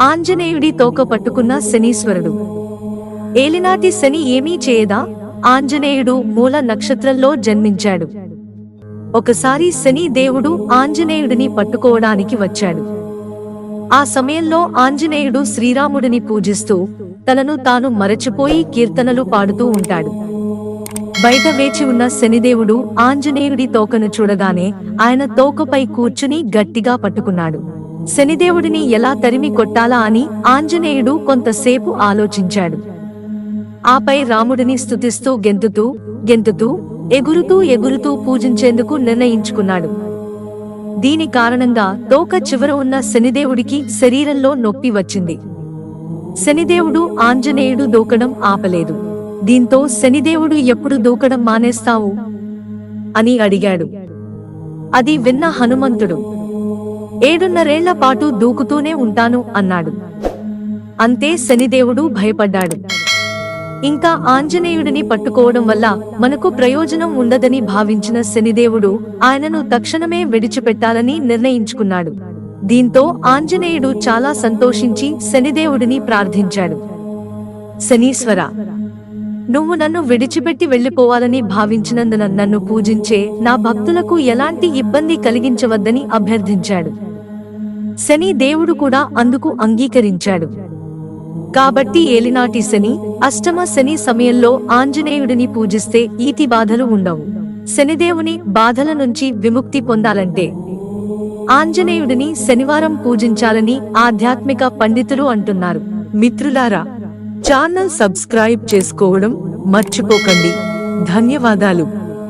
ఆంజనేయుడి తోక పట్టుకున్న శనీశ్వరుడు. ఏలినాటి శని ఏమీ చేయదా? ఆంజనేయుడు మూల నక్షత్రంలో జన్మించాడు. ఒకసారి శని దేవుడు ఆంజనేయుడిని పట్టుకోవడానికి వచ్చాడు. ఆ సమయంలో ఆంజనేయుడు శ్రీరాముడిని పూజిస్తూ తనను తాను మరచిపోయి కీర్తనలు పాడుతూ ఉంటాడు. బయట వేచి ఉన్న శనిదేవుడు ఆంజనేయుడి తోకను చూడగానే ఆయన తోకపై కూర్చుని గట్టిగా పట్టుకున్నాడు. శనిదేవుడిని ఎలా తరిమి కొట్టాలా అని ఆంజనేయుడు కొంతసేపు ఆలోచించాడు. ఆపై రాముడిని స్తుతిస్తూ గెంతుతూ గెంతుతూ ఎగురుతూ ఎగురుతూ పూజించేందుకు నిర్ణయించుకున్నాడు. దీని కారణంగా తోక చివర ఉన్న శనిదేవుడికి శరీరంలో నొప్పి వచ్చింది. శనిదేవుడు ఆంజనేయుడు దూకడం ఆపలేదు. దీంతో శనిదేవుడు ఎప్పుడు దూకడం మానేస్తావు? అని అడిగాడు. అది విన్న హనుమంతుడు. ఏడున్నరేళ్ళ పాటు దూకుతూనే ఉంటాను అన్నాడు. అంతే శనిదేవుడు భయపడ్డాడు. ఇంకా ఆంజనేయుడిని పట్టుకోవడం వల్ల మనకు ప్రయోజనం ఉండదని భావించిన శనిదేవుడు ఆయనను తక్షణమే విడిచిపెట్టాలని నిర్ణయించుకున్నాడు. దీంతో ఆంజనేయుడు చాలా సంతోషించి శనిదేవుడిని ప్రార్థించాడు. శనీశ్వర నువ్వు నన్ను విడిచిపెట్టి వెళ్ళిపోవాలని భావించినందున నన్ను పూజించే నా భక్తులకు ఎలాంటి ఇబ్బంది కలిగించవద్దని అభ్యర్థించాడు. శని దేవుడు కూడా అందుకు అంగీకరించాడు. కాబట్టి ఏలినాటి శని అష్టమ శని సమయంలో ఆంజనేయుడిని పూజిస్తే ఈతి బాధలు ఉండవు. శనిదేవుని బాధల నుంచి విముక్తి పొందాలంటే ఆంజనేయుడిని శనివారం పూజించాలని ఆధ్యాత్మిక పండితులు అంటున్నారు. మిత్రులారా ఛానల్ సబ్స్క్రైబ్ చేసుకోవడం మర్చిపోకండి. ధన్యవాదాలు.